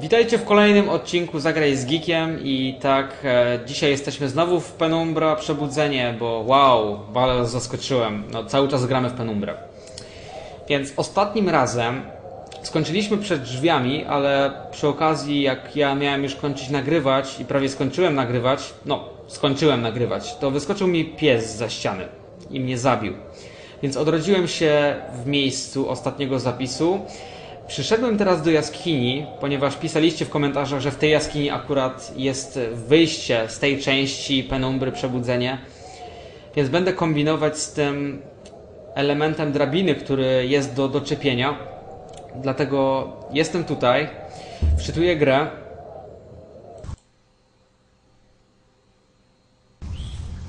Witajcie w kolejnym odcinku Zagraj z Geekiem i tak, e, dzisiaj jesteśmy znowu w Penumbra Przebudzenie, bo wow, ale zaskoczyłem, no cały czas gramy w Penumbrę. Więc ostatnim razem skończyliśmy przed drzwiami, ale przy okazji jak ja miałem już kończyć nagrywać i prawie skończyłem nagrywać, no skończyłem nagrywać, to wyskoczył mi pies za ściany i mnie zabił. Więc odrodziłem się w miejscu ostatniego zapisu. Przyszedłem teraz do jaskini, ponieważ pisaliście w komentarzach, że w tej jaskini akurat jest wyjście z tej części penumbry przebudzenie. Więc będę kombinować z tym elementem drabiny, który jest do doczepienia. Dlatego jestem tutaj, wczytuję grę.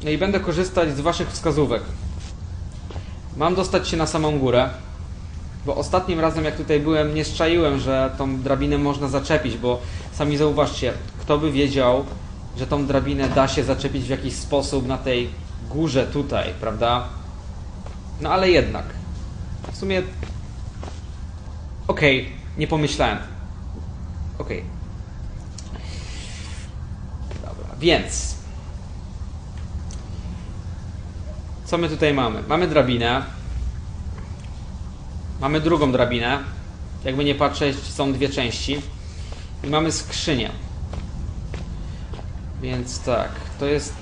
No i będę korzystać z Waszych wskazówek. Mam dostać się na samą górę. Bo ostatnim razem, jak tutaj byłem, nie szczaiłem, że tą drabinę można zaczepić, bo sami zauważcie, kto by wiedział, że tą drabinę da się zaczepić w jakiś sposób na tej górze tutaj, prawda? No ale jednak. W sumie. Okej, okay, nie pomyślałem. Okej. Okay. Dobra, więc. Co my tutaj mamy? Mamy drabinę. Mamy drugą drabinę. Jakby nie patrzeć, są dwie części. I mamy skrzynię. Więc tak, to jest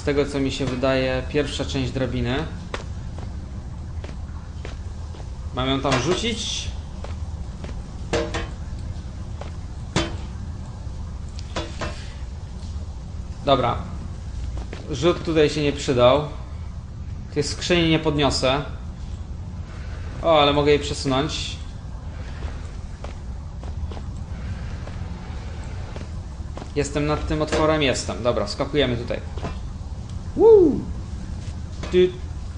z tego co mi się wydaje pierwsza część drabiny. Mam ją tam rzucić. Dobra. Rzut tutaj się nie przydał. Tej skrzyni nie podniosę. O, ale mogę jej przesunąć. Jestem nad tym otworem, jestem. Dobra, skakujemy tutaj. Woo! Tu,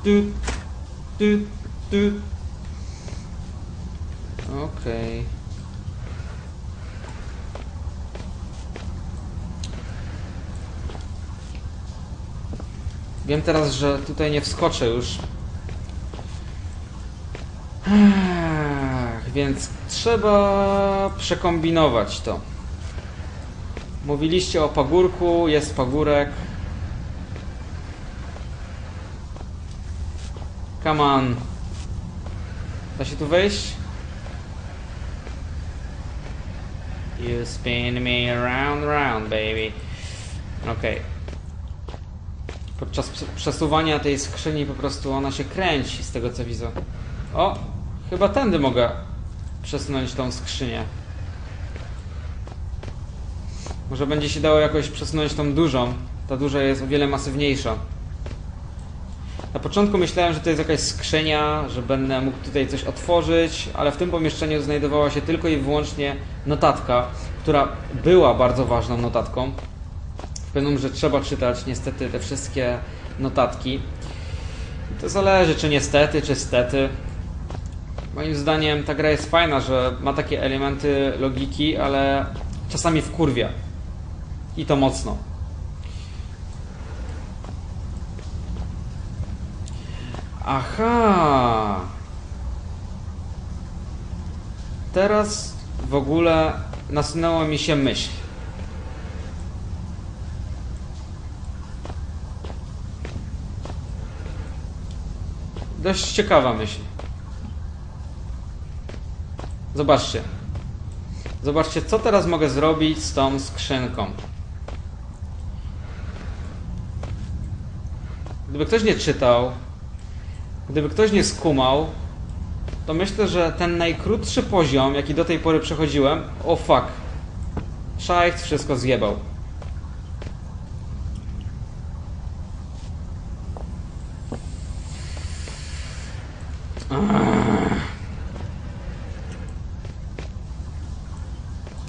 tu, tu, tu. Okej. Okay. Wiem teraz, że tutaj nie wskoczę już. Ech, więc trzeba przekombinować to. Mówiliście o pagórku, jest pagórek. Come on. Da się tu wejść? You spin me around, round, baby. Okej. Okay. Podczas przesuwania tej skrzyni po prostu ona się kręci, z tego co widzę. O! Chyba tędy mogę przesunąć tą skrzynię. Może będzie się dało jakoś przesunąć tą dużą. Ta duża jest o wiele masywniejsza. Na początku myślałem, że to jest jakaś skrzynia, że będę mógł tutaj coś otworzyć, ale w tym pomieszczeniu znajdowała się tylko i wyłącznie notatka, która była bardzo ważną notatką. W pewnym, że trzeba czytać niestety te wszystkie notatki. To zależy, czy niestety, czy stety. Moim zdaniem ta gra jest fajna, że ma takie elementy logiki, ale czasami wkurwia. I to mocno. Aha. Teraz w ogóle nasunęła mi się myśl. Dość ciekawa myśl. Zobaczcie. Zobaczcie, co teraz mogę zrobić z tą skrzynką. Gdyby ktoś nie czytał, gdyby ktoś nie skumał, to myślę, że ten najkrótszy poziom, jaki do tej pory przechodziłem, o oh fuck, Szajcht wszystko zjebał.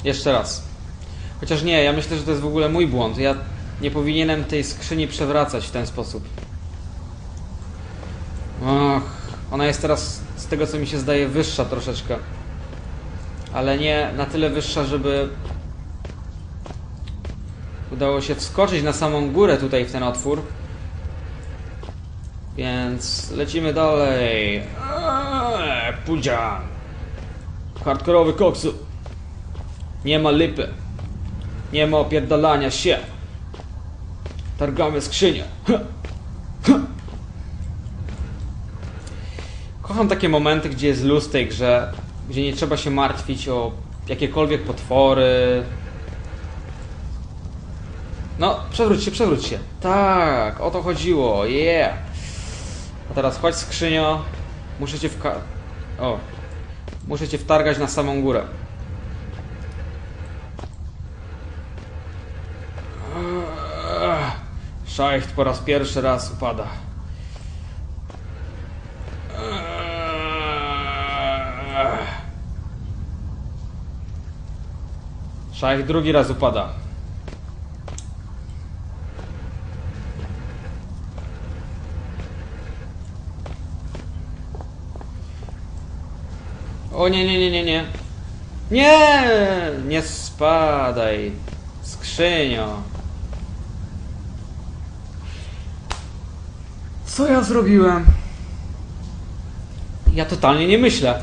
Jeszcze raz. Chociaż nie, ja myślę, że to jest w ogóle mój błąd. Ja nie powinienem tej skrzyni przewracać w ten sposób. Och, ona jest teraz, z tego co mi się zdaje, wyższa troszeczkę. Ale nie na tyle wyższa, żeby udało się wskoczyć na samą górę tutaj w ten otwór. Więc lecimy dalej. Eee, Pudzian. Hardkorowy koksu. Nie ma lipy. Nie ma opierdalania się. Targamy skrzynię. Kocham takie momenty, gdzie jest luz tej grze, gdzie nie trzeba się martwić o jakiekolwiek potwory. No, przewróć się, przewróć się. Tak, o to chodziło, yeah. A teraz chodź skrzynio. Muszę cię wka... O. Muszę cię wtargać na samą górę. Szajcht po raz pierwszy raz upada. Szajch drugi raz upada. O nie, nie, nie, nie, nie. Nie! Nie spadaj. Skrzynio. Co ja zrobiłem? Ja totalnie nie myślę.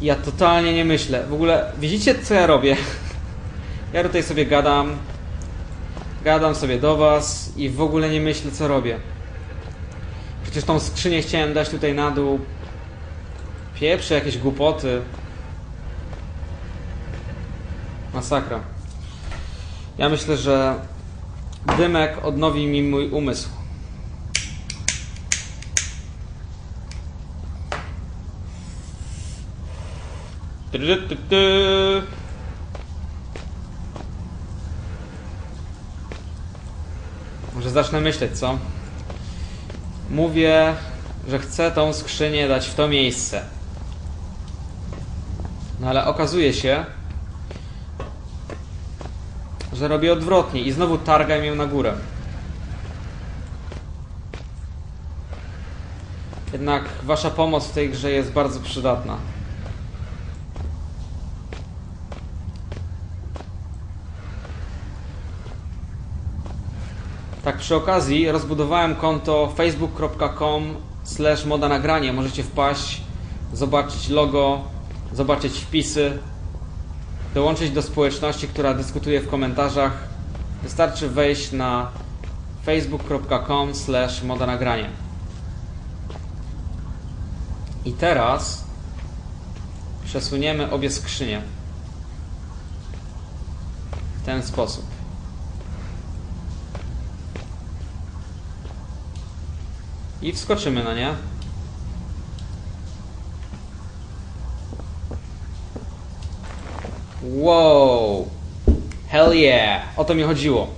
Ja totalnie nie myślę. W ogóle widzicie co ja robię? Ja tutaj sobie gadam. Gadam sobie do was i w ogóle nie myślę co robię. Przecież tą skrzynię chciałem dać tutaj na dół. Pieprze jakieś głupoty. Masakra. Ja myślę, że dymek odnowi mi mój umysł. Może zacznę myśleć, co? Mówię, że chcę tą skrzynię dać w to miejsce. No ale okazuje się, że robię odwrotnie i znowu targam ją na górę. Jednak wasza pomoc w tej grze jest bardzo przydatna. Tak przy okazji rozbudowałem konto facebook.com slash moda nagranie. Możecie wpaść, zobaczyć logo, zobaczyć wpisy, dołączyć do społeczności, która dyskutuje w komentarzach. Wystarczy wejść na facebook.com slash moda nagranie. I teraz przesuniemy obie skrzynie w ten sposób. I wskoczymy na nie. Wow! Hell yeah! O to mi chodziło.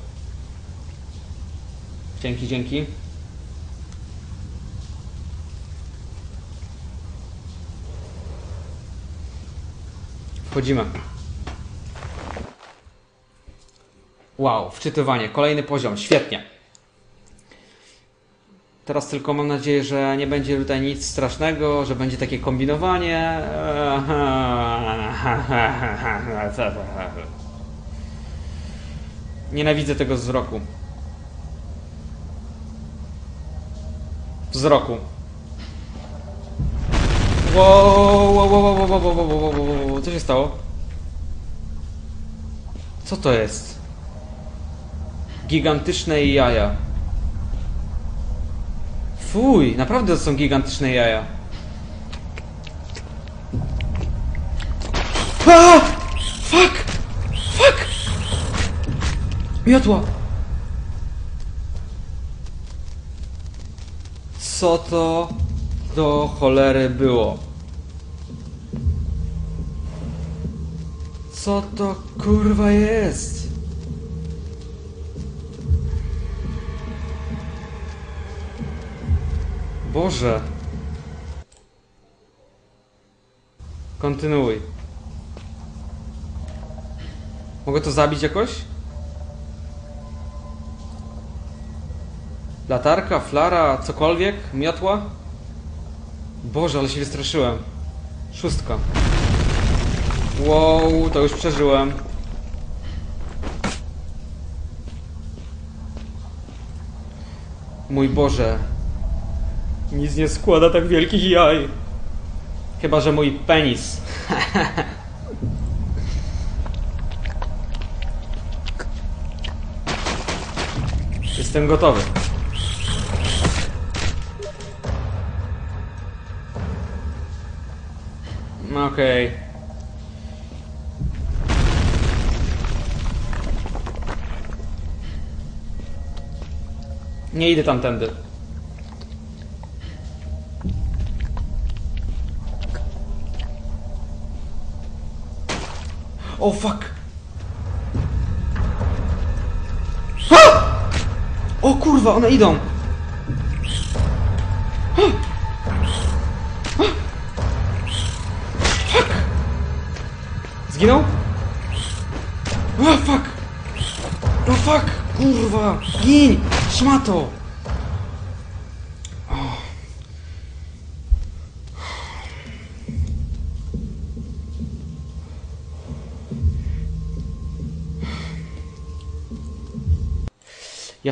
Dzięki, dzięki. Wchodzimy. Wow, wczytywanie, kolejny poziom, świetnie. Teraz tylko mam nadzieję, że nie będzie tutaj nic strasznego, że będzie takie kombinowanie. Nienawidzę tego wzroku. Wzroku. Wow, wow, wow, wow, wow, wow, wow, wow, wow. Co się stało? Co to jest? Gigantyczne jaja. Fuj, naprawdę to są gigantyczne jaja. A! Fuck! Fuck! Miotła! Co to do cholery było? Co to kurwa jest? Boże. Kontynuuj. Mogę to zabić jakoś? Latarka, flara, cokolwiek? Miotła? Boże, ale się wystraszyłem. Szóstka. Wow, to już przeżyłem. Mój Boże. Nic nie składa tak wielkich jaj. Chyba, że mój penis. Jestem gotowy. Okej. Nie idę tamtędy. O fuck! A! O kurwa, one idą! A! A! Fuck! Zginął? O fuck! O fuck! Kurwa! Gin! Szmato!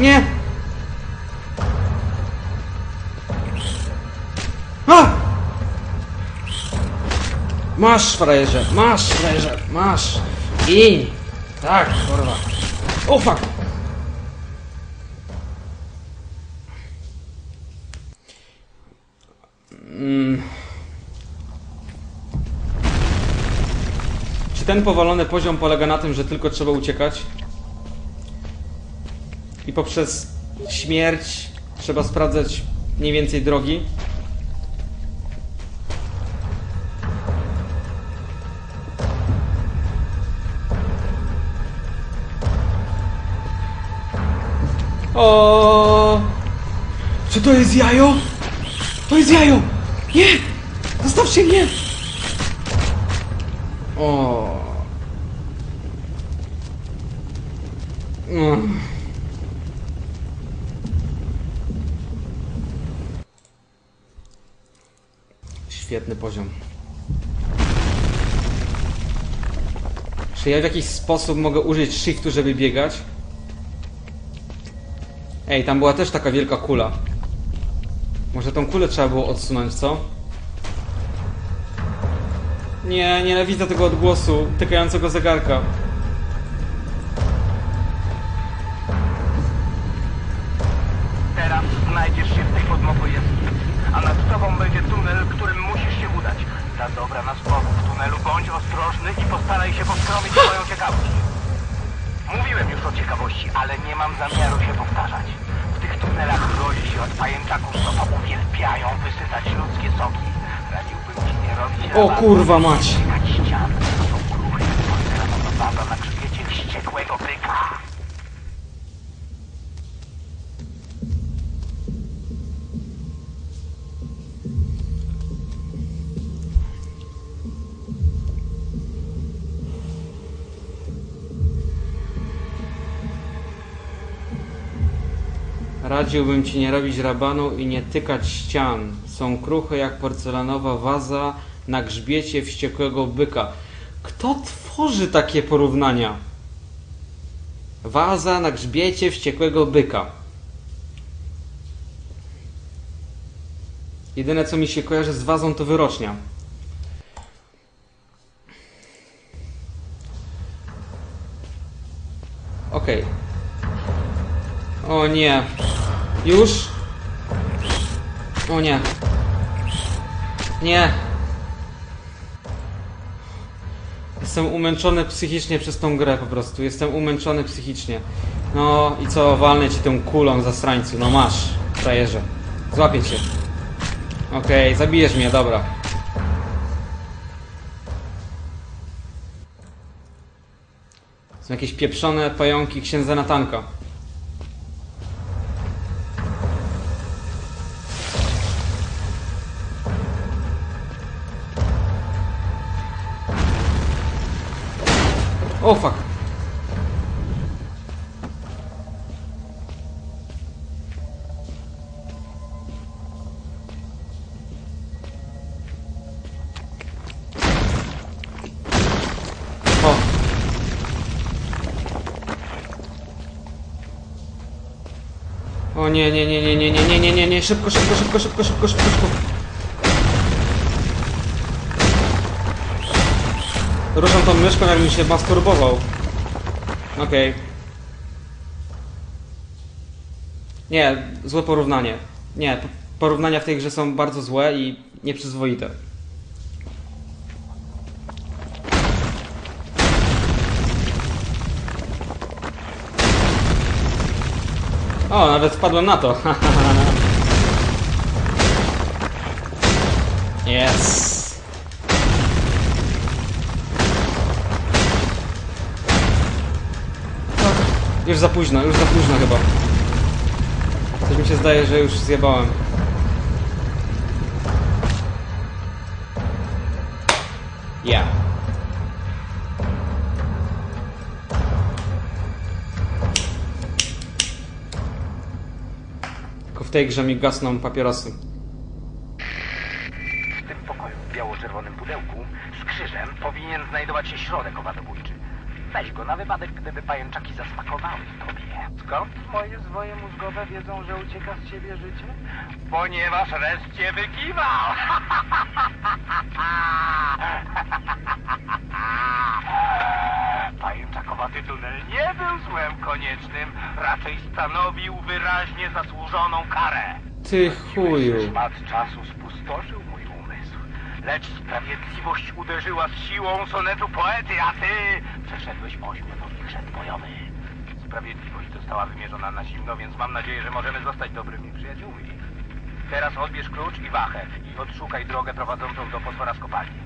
nie! A! Masz, frajerze, masz, frajerze, masz! I Tak, kurwa. O, fuck! Mm. Czy ten powalony poziom polega na tym, że tylko trzeba uciekać? I poprzez śmierć trzeba sprawdzać mniej więcej drogi? O! Czy to jest jajo? To jest jajo! Nie! Zostawcie mnie! O! Mm. Świetny poziom. Czy ja w jakiś sposób mogę użyć shiftu, żeby biegać? Ej, tam była też taka wielka kula. Może tą kulę trzeba było odsunąć, co? Nie, nienawidzę tego odgłosu tykającego zegarka. Bądź ostrożny i postaraj się poskromić swoją ciekawość. Mówiłem już o ciekawości, ale nie mam zamiaru się powtarzać. W tych tunelach grozi się od pajęczaków, co to uwielbiają wysycać ludzkie soki. Radziłbym ci nie robić O kurwa mać! Radziłbym ci nie robić rabanu i nie tykać ścian. Są kruche jak porcelanowa waza na grzbiecie wściekłego byka. Kto tworzy takie porównania? Waza na grzbiecie wściekłego byka. Jedyne co mi się kojarzy z wazą to wyrocznia. Okej. O nie. Już? O nie. Nie. Jestem umęczony psychicznie przez tą grę po prostu. Jestem umęczony psychicznie. No i co, walnę ci tą kulą zasrańcu. No masz, frajerze. Złapię cię. Okej, zabijesz mnie, dobra. Są jakieś pieprzone pająki księdza Natanka. O, fuck. O. O nie, nie, nie, nie, nie, nie, nie, nie, nie, szybko, szybko, szybko, szybko, szybko, szybko, szybko. Ruszam tą myszką, jakbym się masturbował. Okej. Nie, złe porównanie. Nie, porównania w tej grze są bardzo złe i nieprzyzwoite. O, nawet wpadłem na to. Yes. Już za późno, już za późno chyba. Coś mi się zdaje, że już zjebałem. Ja. Tylko w tej grze mi gasną papierosy. W tym pokoju w biało-czerwonym pudełku z krzyżem powinien znajdować się środek owadobójczy. Weź go na wypadek, gdyby pajęczaki zasmakowały tobie. Skąd moje zwoje mózgowe wiedzą, że ucieka z ciebie życie? Ponieważ Res cię wykiwał! Pajęczakowaty tunel nie był złem koniecznym, raczej stanowił wyraźnie zasłużoną karę. Ty chuju. Szmat czasu spustoszył. Lecz sprawiedliwość uderzyła z siłą sonetu poety, a ty przeszedłeś ośmionogi krzet bojowy. Sprawiedliwość została wymierzona na zimno, więc mam nadzieję, że możemy zostać dobrymi przyjaciółmi. Teraz odbierz klucz i wachę i odszukaj drogę prowadzącą do potwora z kopalni.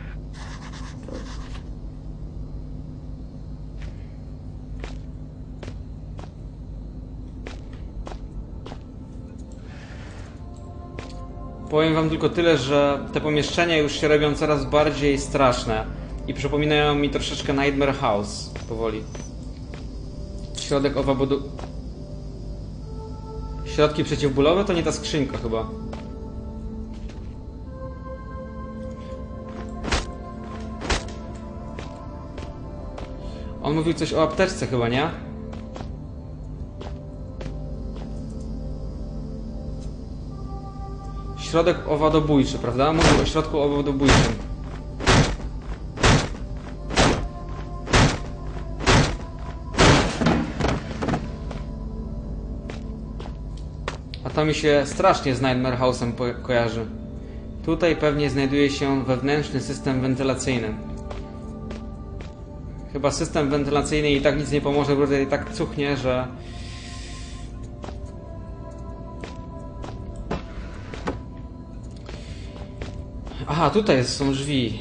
Powiem wam tylko tyle, że te pomieszczenia już się robią coraz bardziej straszne i przypominają mi troszeczkę Nightmare House powoli. Środek owabodu... Środki przeciwbólowe to nie ta skrzynka chyba. On mówił coś o apteczce chyba, nie? Środek owadobójczy, prawda? Mówił o środku owadobójczym. A to mi się strasznie z Nightmare House'em kojarzy. Tutaj pewnie znajduje się wewnętrzny system wentylacyjny. Chyba system wentylacyjny i tak nic nie pomoże, bo tutaj tak cuchnie, że... Aha, tutaj są drzwi.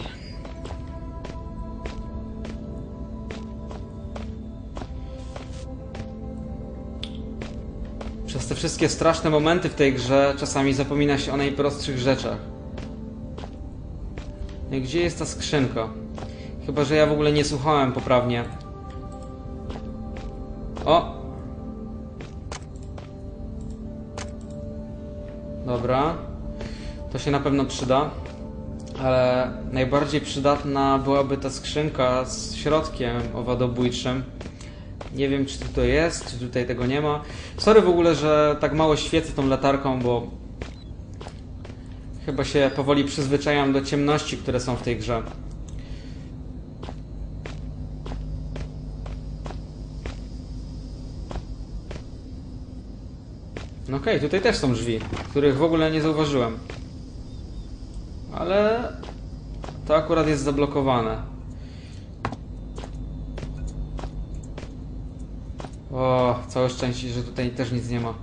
Przez te wszystkie straszne momenty w tej grze czasami zapomina się o najprostszych rzeczach. No Gdzie jest ta skrzynka? Chyba, że ja w ogóle nie słuchałem poprawnie. O! Dobra. To się na pewno przyda. Ale najbardziej przydatna byłaby ta skrzynka z środkiem owadobójczym. Nie wiem, czy to jest, czy tutaj tego nie ma. Sorry w ogóle, że tak mało świecę tą latarką, bo chyba się powoli przyzwyczajam do ciemności, które są w tej grze. No okej, tutaj też są drzwi, których w ogóle nie zauważyłem. Ale to akurat jest zablokowane. O, całe szczęście, że tutaj też nic nie ma.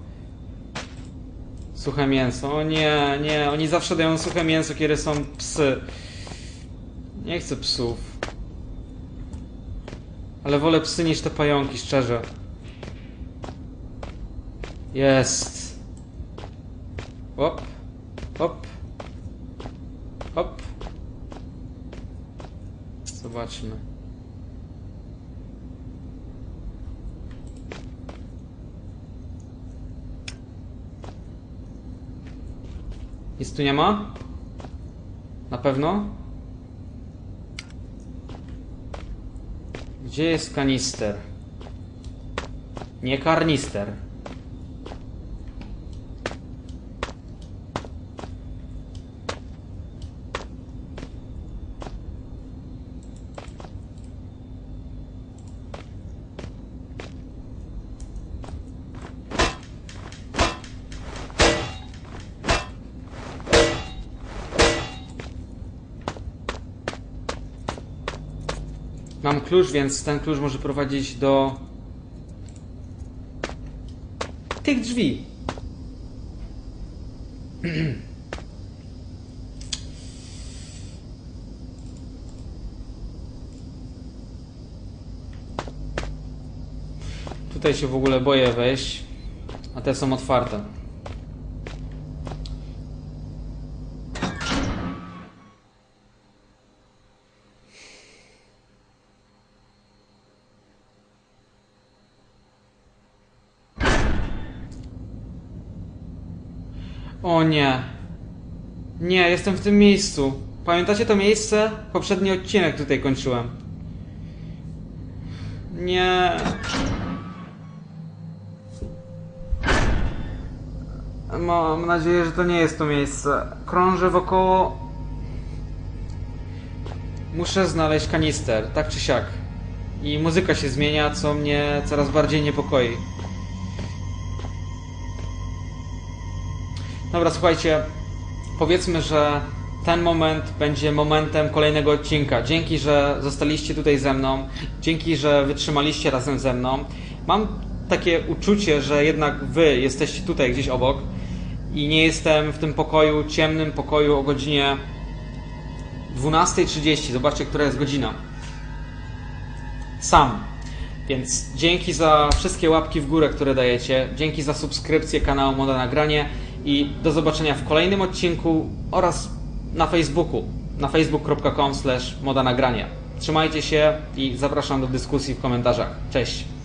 Suche mięso. O nie, nie, oni zawsze dają suche mięso, kiedy są psy. Nie chcę psów. Ale wolę psy niż te pająki, szczerze. Jest. Hop. Hop. Zobaczmy. Nic tu nie ma? Na pewno? Gdzie jest kanister? Nie karnister. Mam klucz, więc ten klucz może prowadzić do tych drzwi. Tutaj się w ogóle boję wejść, a te są otwarte. O nie. Nie, jestem w tym miejscu. Pamiętacie to miejsce? Poprzedni odcinek tutaj kończyłem. Nie. Mam nadzieję, że to nie jest to miejsce. Krążę wokoło. Muszę znaleźć kanister, tak czy siak. I muzyka się zmienia, co mnie coraz bardziej niepokoi. Dobra, słuchajcie, powiedzmy, że ten moment będzie momentem kolejnego odcinka. Dzięki, że zostaliście tutaj ze mną, dzięki, że wytrzymaliście razem ze mną. Mam takie uczucie, że jednak wy jesteście tutaj gdzieś obok i nie jestem w tym pokoju, ciemnym pokoju o godzinie 12.30. Zobaczcie, która jest godzina. Sam. Więc dzięki za wszystkie łapki w górę, które dajecie. Dzięki za subskrypcję kanału Moda Nagranie i do zobaczenia w kolejnym odcinku oraz na Facebooku na facebook.com moda nagranie. Trzymajcie się i zapraszam do dyskusji w komentarzach. Cześć!